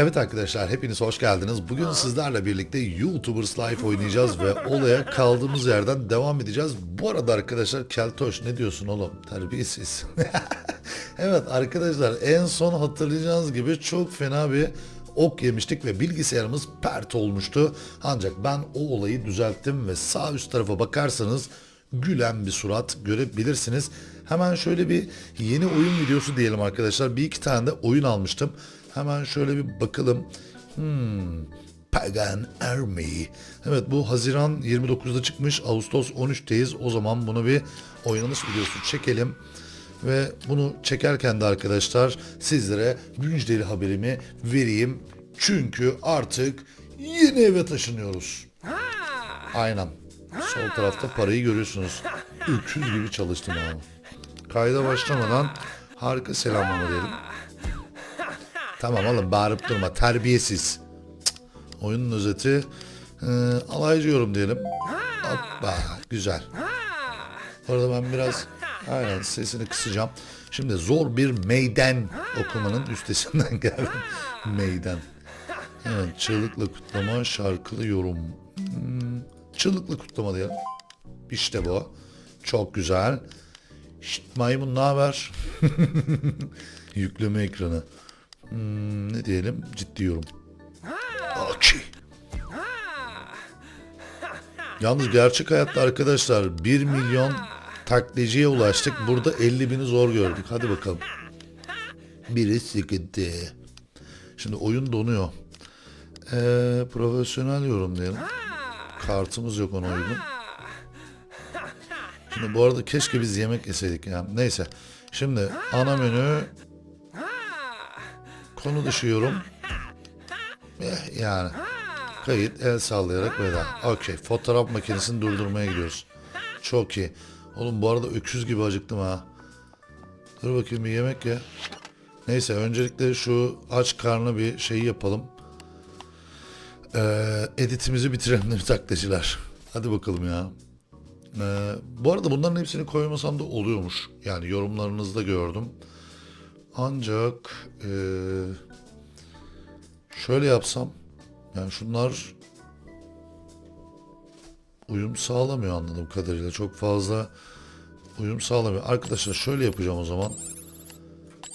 Evet arkadaşlar hepiniz hoş geldiniz. Bugün sizlerle birlikte YouTubers Life oynayacağız ve olaya kaldığımız yerden devam edeceğiz. Bu arada arkadaşlar Keltoş ne diyorsun oğlum? Terbiyesiz. evet arkadaşlar en son hatırlayacağınız gibi çok fena bir ok yemiştik ve bilgisayarımız pert olmuştu. Ancak ben o olayı düzelttim ve sağ üst tarafa bakarsanız gülen bir surat görebilirsiniz. Hemen şöyle bir yeni oyun videosu diyelim arkadaşlar. Bir iki tane de oyun almıştım. Hemen şöyle bir bakalım. Hmm, Pagan Army. Evet bu Haziran 29'da çıkmış. Ağustos 13'teyiz. O zaman bunu bir oynanış videosu çekelim. Ve bunu çekerken de arkadaşlar sizlere müjdeli haberimi vereyim. Çünkü artık yeni eve taşınıyoruz. Aynen. Sol tarafta parayı görüyorsunuz. Öküz gibi çalıştım abi. Kayda başlamadan harika selamlama diyelim. Tamam oğlum bağırıp durma terbiyesiz. Cık. Oyunun özeti e, alaycı yorum diyelim. Hoppa güzel. Bu arada ben biraz aynen sesini kısacağım. Şimdi zor bir meydan okumanın üstesinden geldim. meydan. Evet, çığlıkla kutlama, şarkılı yorum. Hmm, çığlıkla kutlama diyelim. İşte bu. Çok güzel. Şşt, maymun ne haber? Yükleme ekranı. Hmm, ne diyelim? Ciddi yorum. Okey. Yalnız gerçek hayatta arkadaşlar 1 milyon takliciye ulaştık. Burada 50 bini zor gördük. Hadi bakalım. Biri sıkıntı. Şimdi oyun donuyor. Ee, profesyonel yorum diyelim. Kartımız yok ona uygun. Şimdi bu arada keşke biz yemek yeseydik ya. Neyse. Şimdi ana menü konu dışı yorum. Eh, yani kayıt el sallayarak veda. Okey. Fotoğraf makinesini durdurmaya gidiyoruz. Çok iyi. Oğlum bu arada öküz gibi acıktım ha. Dur bakayım bir yemek ye. Neyse öncelikle şu aç karnı bir şeyi yapalım. Ee, editimizi bitirelim de taklacılar. Hadi bakalım ya. Ee, bu arada bunların hepsini koymasam da oluyormuş. Yani yorumlarınızda gördüm. Ancak ee, şöyle yapsam yani şunlar uyum sağlamıyor anladığım kadarıyla. Çok fazla uyum sağlamıyor. Arkadaşlar şöyle yapacağım o zaman.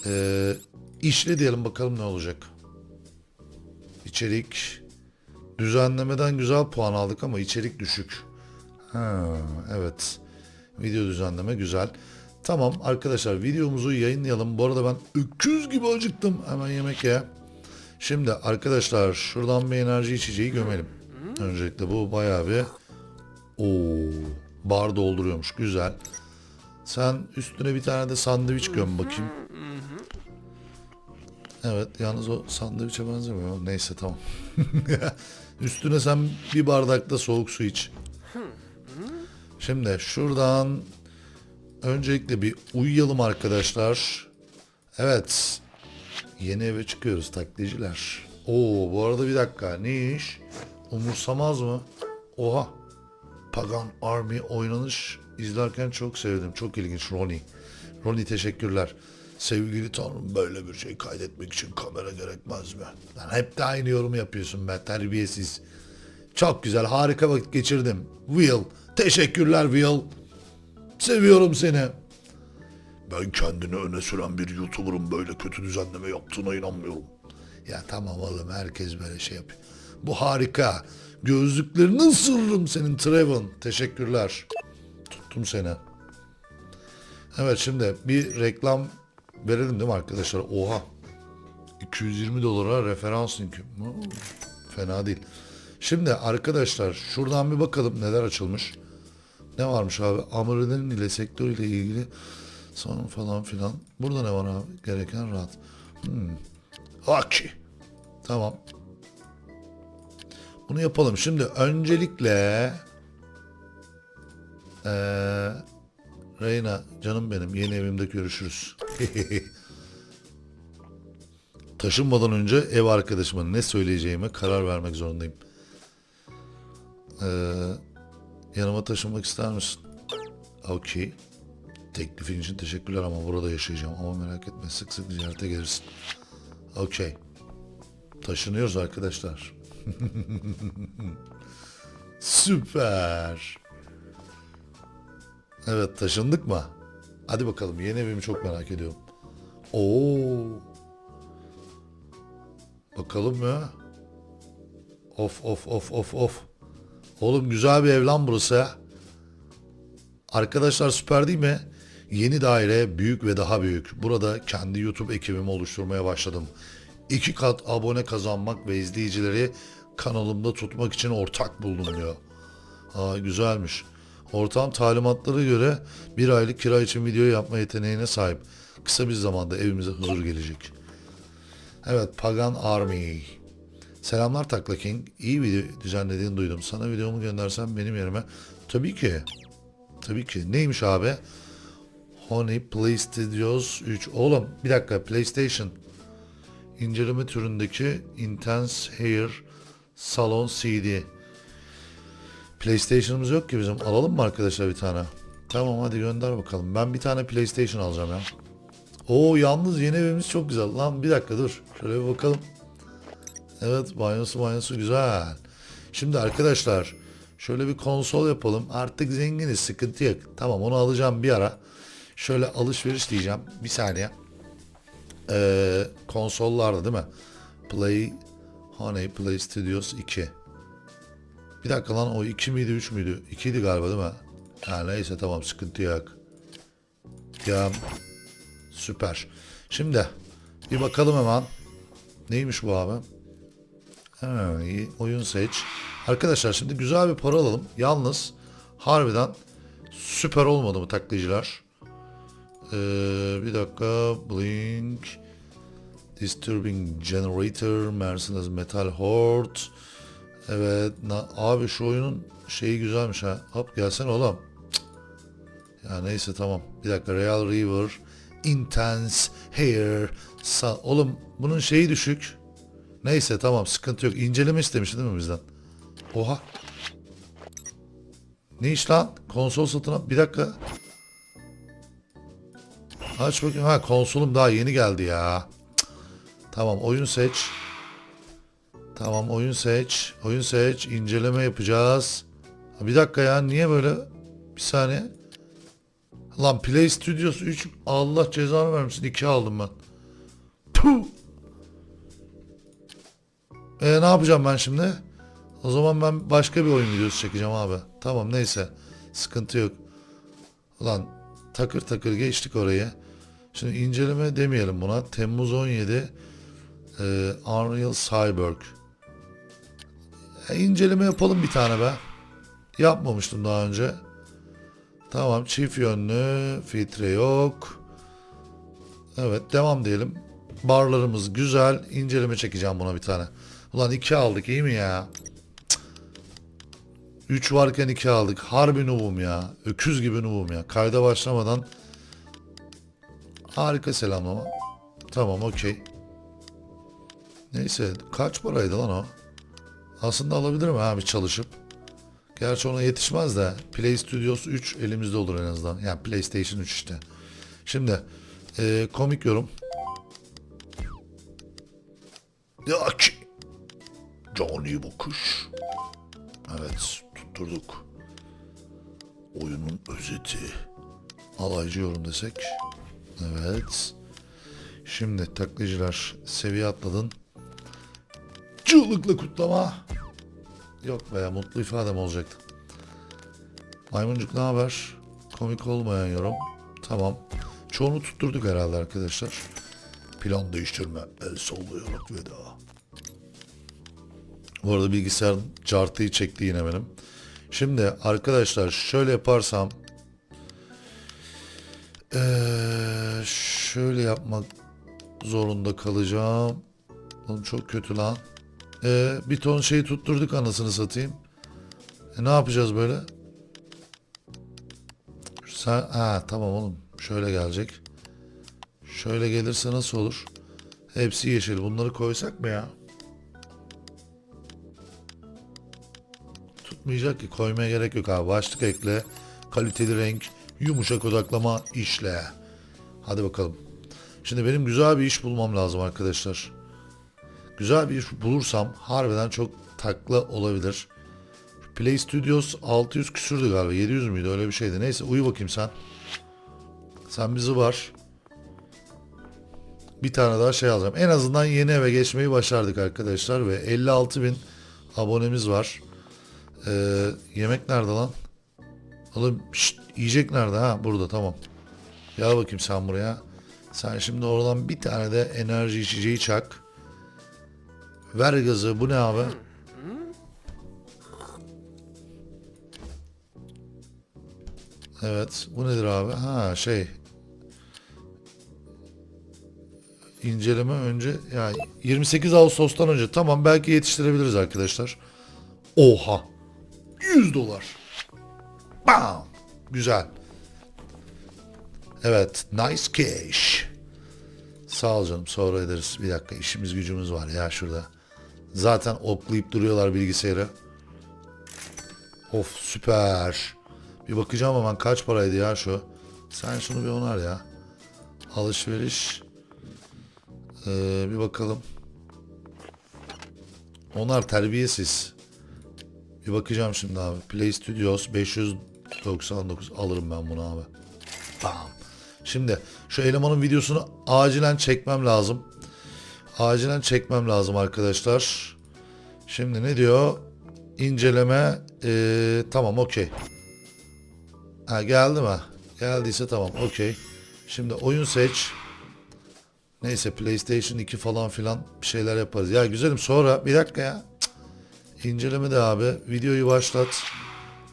Ee, işle diyelim bakalım ne olacak. İçerik düzenlemeden güzel puan aldık ama içerik düşük. Ha, evet. Video düzenleme güzel. Tamam arkadaşlar videomuzu yayınlayalım. Bu arada ben öküz gibi acıktım. Hemen yemek ye. Şimdi arkadaşlar şuradan bir enerji içeceği gömelim. Öncelikle bu bayağı bir Oo, bar dolduruyormuş. Güzel. Sen üstüne bir tane de sandviç göm bakayım. Evet yalnız o sandviçe benzemiyor. Neyse tamam. üstüne sen bir bardakta soğuk su iç. Şimdi şuradan öncelikle bir uyuyalım arkadaşlar. Evet. Yeni eve çıkıyoruz taklitciler. Oo bu arada bir dakika ne iş? Umursamaz mı? Oha. Pagan Army oynanış izlerken çok sevdim. Çok ilginç Ronnie. Ronnie teşekkürler. Sevgili Tanrım böyle bir şey kaydetmek için kamera gerekmez mi? Lan hep de aynı yorum yapıyorsun be terbiyesiz. Çok güzel harika vakit geçirdim. Will teşekkürler Will. Seviyorum seni. Ben kendini öne süren bir YouTuber'ın böyle kötü düzenleme yaptığına inanmıyorum. Ya tamam oğlum herkes böyle şey yapıyor. Bu harika. Gözlüklerinin sırrım senin Trevon. Teşekkürler. Tuttum seni. Evet şimdi bir reklam verelim değil mi arkadaşlar? Oha. 220 dolara referans linki. Fena değil. Şimdi arkadaşlar şuradan bir bakalım neler açılmış. Ne varmış abi? Amurenin ile sektör ile ilgili sorun falan filan. Burada ne var abi? Gereken rahat. Hmm. Okey. Tamam. Bunu yapalım. Şimdi öncelikle eee Reyna canım benim yeni evimde görüşürüz. Taşınmadan önce ev arkadaşıma ne söyleyeceğime karar vermek zorundayım. Ee, yanıma taşınmak ister misin? Okey. Teklifin için teşekkürler ama burada yaşayacağım. Ama merak etme sık sık ziyarete gelirsin. Okey. Taşınıyoruz arkadaşlar. Süper. Evet taşındık mı? Hadi bakalım yeni evimi çok merak ediyorum. Oo. Bakalım ya. Of of of of of. Oğlum güzel bir ev lan burası. Arkadaşlar süper değil mi? Yeni daire büyük ve daha büyük. Burada kendi YouTube ekibimi oluşturmaya başladım. İki kat abone kazanmak ve izleyicileri kanalımda tutmak için ortak buldum diyor. Aa, güzelmiş. Ortam talimatlara göre bir aylık kira için video yapma yeteneğine sahip. Kısa bir zamanda evimize huzur gelecek. Evet Pagan Army. Selamlar Takla King. İyi video düzenlediğini duydum. Sana videomu göndersen benim yerime. Tabii ki. Tabii ki. Neymiş abi? Honey Play Studios 3. Oğlum bir dakika PlayStation. İnceleme türündeki Intense Hair Salon CD. PlayStation'ımız yok ki bizim. Alalım mı arkadaşlar bir tane? Tamam hadi gönder bakalım. Ben bir tane PlayStation alacağım ya. Oo yalnız yeni evimiz çok güzel. Lan bir dakika dur. Şöyle bir bakalım. Evet banyosu banyosu güzel. Şimdi arkadaşlar şöyle bir konsol yapalım. Artık zenginiz sıkıntı yok. Tamam onu alacağım bir ara. Şöyle alışveriş diyeceğim. Bir saniye. Ee, konsollarda değil mi? Play Honey Play Studios 2. Bir dakika lan o 2 miydi 3 müydü? 2 idi galiba değil mi? Ha neyse tamam sıkıntı yok. Ya süper. Şimdi bir bakalım hemen. Neymiş bu abi? Ha, iyi. Oyun seç. Arkadaşlar şimdi güzel bir para alalım. Yalnız harbiden süper olmadı mı taklitçiler? Ee, bir dakika. Blink. Disturbing Generator. Mercedes Metal Horde. Evet. Na, abi şu oyunun şeyi güzelmiş ha. Hop gelsene oğlum. Cık. Ya neyse tamam. Bir dakika. Real River. Intense Hair. Sa oğlum bunun şeyi düşük. Neyse tamam sıkıntı yok. İnceleme istemişti değil mi bizden? Oha. Ne iş lan? Konsol satın al. Bir dakika. Aç bakayım. Ha konsolum daha yeni geldi ya. Tamam oyun seç. Tamam oyun seç. Oyun seç. İnceleme yapacağız. Bir dakika ya niye böyle? Bir saniye. Lan Play Studios 3 Allah cezanı vermesin. 2 aldım ben. Puh. E ne yapacağım ben şimdi? O zaman ben başka bir oyun videosu çekeceğim abi. Tamam neyse. Sıkıntı yok. Ulan takır takır geçtik orayı. Şimdi inceleme demeyelim buna. Temmuz 17 e, Unreal Cyborg. E, inceleme yapalım bir tane be. Yapmamıştım daha önce. Tamam çift yönlü filtre yok. Evet devam diyelim. Barlarımız güzel. İnceleme çekeceğim buna bir tane. Ulan iki aldık iyi mi ya? Cık. Üç varken iki aldık. Harbi nubum ya. Öküz gibi nubum ya. Kayda başlamadan harika selamlama. Tamam okey. Neyse kaç paraydı lan o? Aslında alabilirim abi çalışıp. Gerçi ona yetişmez de Play Studios 3 elimizde olur en azından. Yani PlayStation 3 işte. Şimdi e, komik yorum. Ya ki. Cani bakış. Evet tutturduk. Oyunun özeti. Alaycı yorum desek. Evet. Şimdi taklitçiler seviye atladın. Çığlıkla kutlama. Yok be mutlu ifadem olacaktı. Maymuncuk ne haber? Komik olmayan yorum. Tamam. Çoğunu tutturduk herhalde arkadaşlar. Plan değiştirme. El sallayarak veda. Bu arada bilgisayar cartıyı çekti yine benim. Şimdi arkadaşlar şöyle yaparsam eee, şöyle yapmak zorunda kalacağım. Oğlum çok kötü lan. Ee, bir ton şey tutturduk anasını satayım. E, ne yapacağız böyle? Sen, ha tamam oğlum. Şöyle gelecek. Şöyle gelirse nasıl olur? Hepsi yeşil. Bunları koysak mı ya? Tutmayacak ki. Koymaya gerek yok abi. Başlık ekle. Kaliteli renk. Yumuşak odaklama işle. Hadi bakalım. Şimdi benim güzel bir iş bulmam lazım arkadaşlar. güzel bir iş bulursam harbiden çok takla olabilir. Play Studios 600 küsürdü galiba. 700 müydü öyle bir şeydi. Neyse uyu bakayım sen. Sen bizi var. Bir tane daha şey alacağım. En azından yeni eve geçmeyi başardık arkadaşlar ve 56 bin abonemiz var. Ee, yemek nerede lan? Oğlum şşt, yiyecek nerede ha? Burada tamam. Gel bakayım sen buraya. Sen şimdi oradan bir tane de enerji içeceği çak. Ver gazı. Bu ne abi? Evet. Bu nedir abi? Ha şey. İnceleme önce ya 28 Ağustos'tan önce tamam belki yetiştirebiliriz arkadaşlar. Oha. 100 dolar. Bam. Güzel. Evet. Nice cash. Sağ ol canım. Sonra ederiz. Bir dakika işimiz gücümüz var ya şurada. Zaten oklayıp duruyorlar bilgisayarı. Of süper. Bir bakacağım hemen kaç paraydı ya şu. Sen şunu bir onar ya. Alışveriş. Ee, bir bakalım. Onlar terbiyesiz. Bir bakacağım şimdi abi. Play Studios 599 alırım ben bunu abi. Bam. Şimdi şu elemanın videosunu acilen çekmem lazım. Acilen çekmem lazım arkadaşlar. Şimdi ne diyor? İnceleme. Ee, tamam okey. Ha geldi mi? Geldiyse tamam okey. Şimdi oyun seç. Neyse PlayStation 2 falan filan bir şeyler yaparız. Ya güzelim sonra bir dakika ya. İnceleme de abi. Videoyu başlat.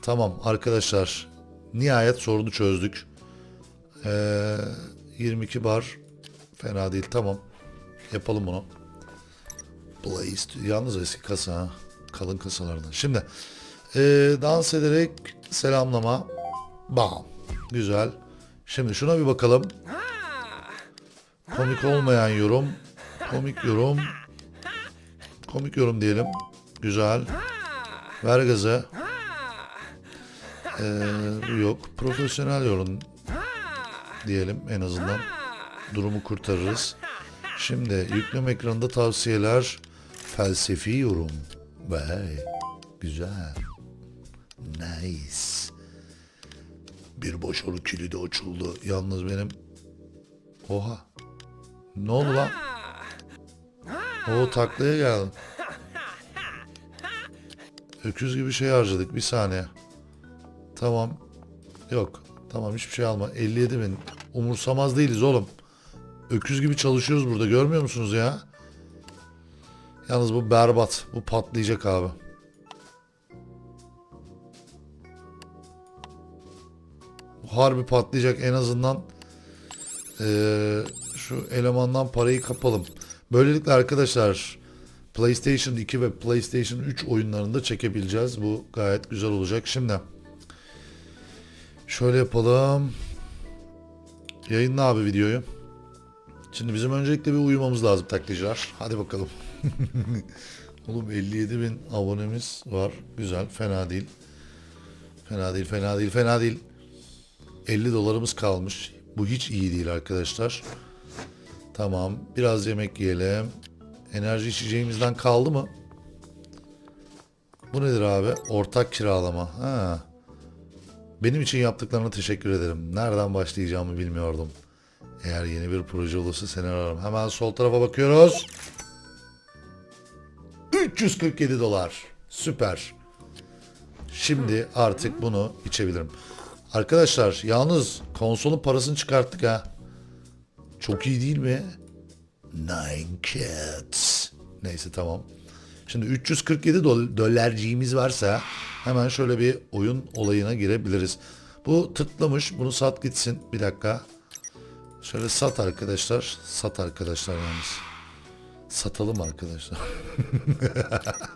Tamam arkadaşlar. Nihayet sorunu çözdük. Ee, 22 bar. Fena değil tamam. Yapalım bunu. Blaze. Yalnız eski kasa ha. Kalın kasalardan. Şimdi ee, dans ederek selamlama. Bam. Güzel. Şimdi şuna bir bakalım. Komik olmayan yorum. Komik yorum. Komik yorum diyelim. Güzel. Ver gazı. Ee, yok. Profesyonel yorum diyelim en azından. Durumu kurtarırız. Şimdi yükleme ekranında tavsiyeler. Felsefi yorum. Vay. Güzel. Nice. Bir başarı kilidi açıldı. Yalnız benim... Oha. Ne oldu lan? O taklaya geldim. Öküz gibi şey harcadık. Bir saniye. Tamam. Yok. Tamam hiçbir şey alma. 57 bin. Umursamaz değiliz oğlum. Öküz gibi çalışıyoruz burada. Görmüyor musunuz ya? Yalnız bu berbat. Bu patlayacak abi. Bu harbi patlayacak. En azından eee, şu elemandan parayı kapalım. Böylelikle arkadaşlar PlayStation 2 ve PlayStation 3 oyunlarında çekebileceğiz. Bu gayet güzel olacak. Şimdi şöyle yapalım. Yayınla abi videoyu. Şimdi bizim öncelikle bir uyumamız lazım taklitçiler. Hadi bakalım. Oğlum 57 bin abonemiz var. Güzel. Fena değil. Fena değil. Fena değil. Fena değil. 50 dolarımız kalmış. Bu hiç iyi değil arkadaşlar. Tamam. Biraz yemek yiyelim. Enerji içeceğimizden kaldı mı? Bu nedir abi? Ortak kiralama. Ha. Benim için yaptıklarına teşekkür ederim. Nereden başlayacağımı bilmiyordum. Eğer yeni bir proje olursa seni ararım. Hemen sol tarafa bakıyoruz. 347 dolar. Süper. Şimdi artık bunu içebilirim. Arkadaşlar yalnız konsolun parasını çıkarttık ha. Çok iyi değil mi? Nine Cats. Neyse tamam. Şimdi 347 dol- dolarciğimiz varsa hemen şöyle bir oyun olayına girebiliriz. Bu tıklamış. Bunu sat gitsin. Bir dakika. Şöyle sat arkadaşlar. Sat arkadaşlar yalnız. Satalım arkadaşlar.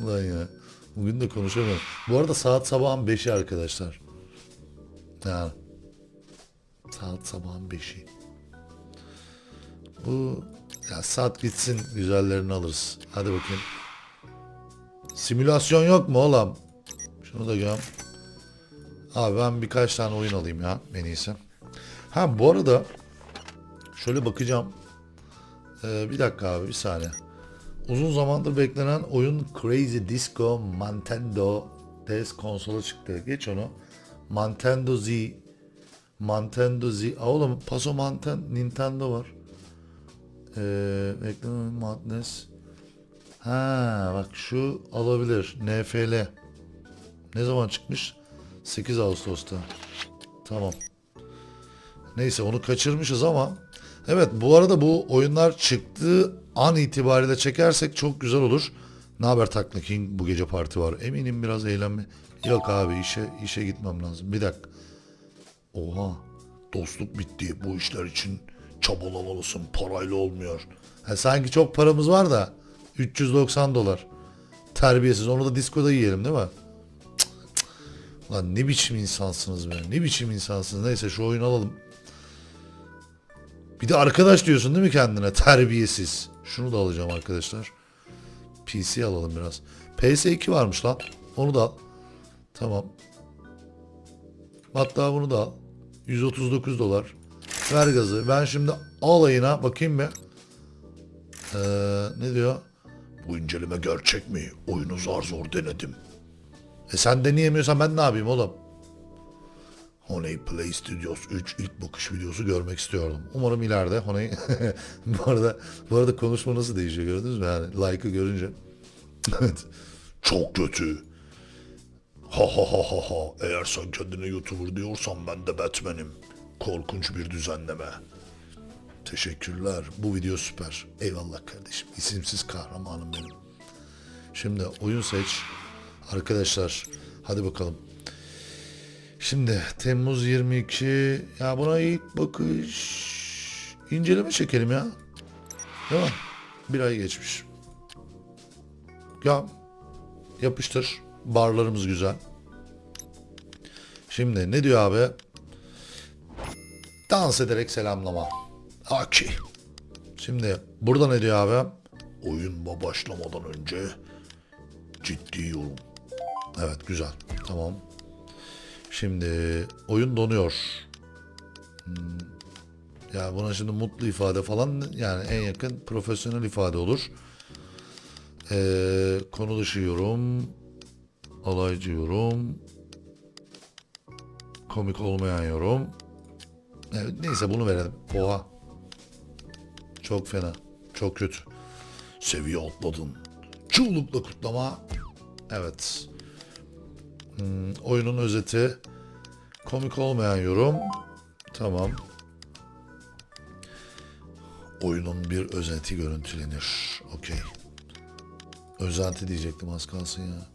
Ulan ya. Bugün de konuşamıyorum. Bu arada saat sabahın 5'i arkadaşlar. Yani. Saat sabahın 5'i. Bu ya saat gitsin güzellerini alırız. Hadi bakayım. Simülasyon yok mu oğlum? Şunu da göm. Abi ben birkaç tane oyun alayım ya en iyisi. Ha bu arada şöyle bakacağım. Ee, bir dakika abi bir saniye. Uzun zamandır beklenen oyun Crazy Disco Nintendo DS konsola çıktı. Geç onu. Nintendo Z Nintendo Z. Aa, oğlum Paso Manten Nintendo var. Ee, Madness. Ha bak şu alabilir. NFL. Ne zaman çıkmış? 8 Ağustos'ta. Tamam. Neyse onu kaçırmışız ama evet bu arada bu oyunlar çıktığı an itibariyle çekersek çok güzel olur. Ne haber Takla King? Bu gece parti var. Eminim biraz eğlenme. Yok abi işe işe gitmem lazım. Bir dakika. Oha. Dostluk bitti. Bu işler için çabalamalısın. Parayla olmuyor. Ha, sanki çok paramız var da 390 dolar. Terbiyesiz. Onu da diskoda yiyelim değil mi? Lan ne biçim insansınız be. Ne biçim insansınız. Neyse şu oyunu alalım. Bir de arkadaş diyorsun değil mi kendine? Terbiyesiz. Şunu da alacağım arkadaşlar. PC alalım biraz. PS2 varmış lan. Onu da al. Tamam. Hatta bunu da al. 139 dolar. Ver gazı. Ben şimdi alayına bakayım bir. Ee, ne diyor? Bu inceleme gerçek mi? Oyunu zar zor denedim. E sen deneyemiyorsan ben ne yapayım oğlum? Honey Play Studios 3 ilk bakış videosu görmek istiyordum. Umarım ileride Honey bu arada bu arada konuşma nasıl değişiyor gördünüz mü yani like'ı görünce. evet. Çok kötü. Ha ha ha ha ha. Eğer sen kendine YouTuber diyorsan ben de Batman'im. Korkunç bir düzenleme. Teşekkürler. Bu video süper. Eyvallah kardeşim. İsimsiz kahramanım benim. Şimdi oyun seç. Arkadaşlar hadi bakalım. Şimdi Temmuz 22 ya buna ilk bakış inceleme çekelim ya. Değil mi? Bir ay geçmiş. Ya yapıştır. Barlarımız güzel. Şimdi ne diyor abi? Dans ederek selamlama. Aki. Şimdi burada ne diyor abi? Oyun başlamadan önce ciddi yorum. Evet güzel. Tamam. Şimdi oyun donuyor. Hmm. Ya buna şimdi mutlu ifade falan yani en yakın profesyonel ifade olur. Ee, konu dışı yorum, alaycı yorum, komik olmayan yorum. Neyse bunu verelim. Oha. Çok fena. Çok kötü. Seviye atladın. Çığlıkla kutlama. Evet. Hmm, oyunun özeti. Komik olmayan yorum. Tamam. Oyunun bir özeti görüntülenir. Okey. Özenti diyecektim az kalsın ya.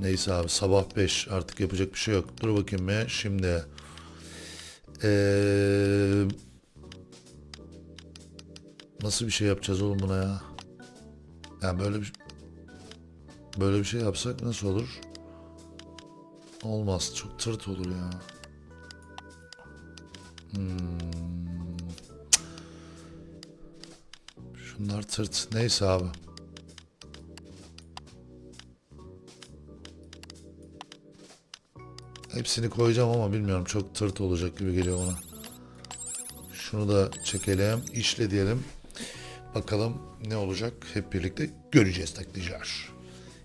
Neyse abi sabah 5 artık yapacak bir şey yok. Dur bakayım ya şimdi. Ee, nasıl bir şey yapacağız oğlum buna ya? Yani böyle bir böyle bir şey yapsak nasıl olur? Olmaz. Çok tırt olur ya. Hmm. Şunlar tırt. Neyse abi. Hepsini koyacağım ama bilmiyorum. Çok tırt olacak gibi geliyor bana. Şunu da çekelim. işle diyelim. Bakalım ne olacak. Hep birlikte göreceğiz taklitçiler.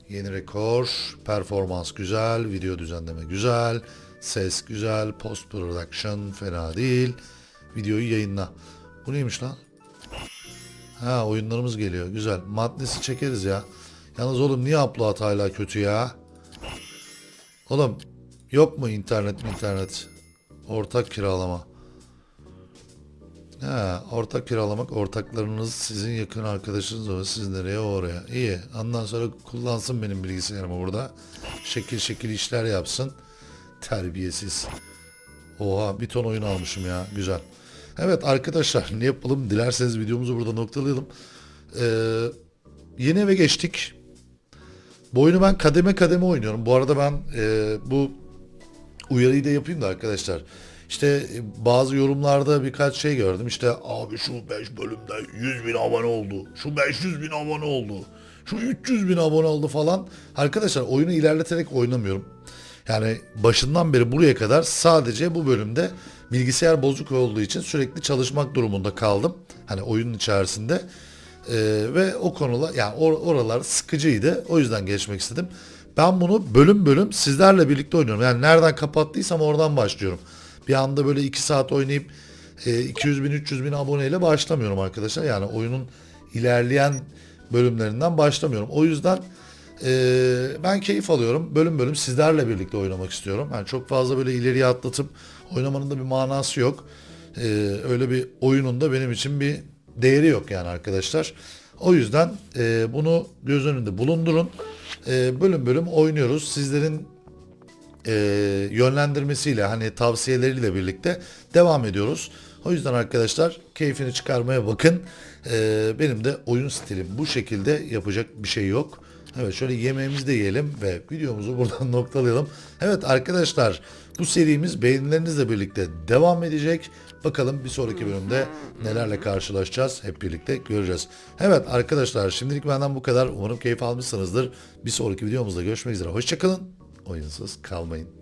Yeni rekor, performans güzel, video düzenleme güzel, ses güzel, post production fena değil. Videoyu yayınla. Bu neymiş lan? Ha oyunlarımız geliyor. Güzel. Madnesi çekeriz ya. Yalnız oğlum niye upload hala kötü ya? Oğlum yok mu internet internet? Ortak kiralama. Ha, ortak kiralamak ortaklarınız sizin yakın arkadaşınız olur. Siz nereye oraya. İyi. Ondan sonra kullansın benim bilgisayarımı burada. Şekil şekil işler yapsın. Terbiyesiz. Oha bir ton oyun almışım ya. Güzel. Evet arkadaşlar ne yapalım? Dilerseniz videomuzu burada noktalayalım. Ee, yeni eve geçtik. Bu oyunu ben kademe kademe oynuyorum. Bu arada ben e, bu uyarıyı da yapayım da arkadaşlar. İşte e, bazı yorumlarda birkaç şey gördüm. İşte abi şu 5 bölümde 100 bin abone oldu. Şu 500 bin abone oldu. Şu 300 bin abone oldu falan. Arkadaşlar oyunu ilerleterek oynamıyorum. Yani başından beri buraya kadar sadece bu bölümde bilgisayar bozuk olduğu için sürekli çalışmak durumunda kaldım. Hani oyunun içerisinde. Ee, ve o konular yani or- oralar sıkıcıydı. O yüzden geçmek istedim. Ben bunu bölüm bölüm sizlerle birlikte oynuyorum. Yani nereden kapattıysam oradan başlıyorum. Bir anda böyle 2 saat oynayıp e, 200 bin 300 bin aboneyle başlamıyorum arkadaşlar. Yani oyunun ilerleyen bölümlerinden başlamıyorum. O yüzden e, ben keyif alıyorum. Bölüm bölüm sizlerle birlikte oynamak istiyorum. Yani çok fazla böyle ileriye atlatıp oynamanın da bir manası yok. E, öyle bir oyunun da benim için bir değeri yok yani arkadaşlar. O yüzden e, bunu göz önünde bulundurun. E, bölüm bölüm oynuyoruz. Sizlerin e, yönlendirmesiyle hani tavsiyeleriyle birlikte devam ediyoruz. O yüzden arkadaşlar keyfini çıkarmaya bakın. E, benim de oyun stilim bu şekilde yapacak bir şey yok. Evet şöyle yemeğimizi de yiyelim ve videomuzu buradan noktalayalım. Evet arkadaşlar bu serimiz beğenilerinizle birlikte devam edecek. Bakalım bir sonraki bölümde nelerle karşılaşacağız hep birlikte göreceğiz. Evet arkadaşlar şimdilik benden bu kadar. Umarım keyif almışsınızdır. Bir sonraki videomuzda görüşmek üzere. Hoşçakalın. Oyunsuz kalmayın.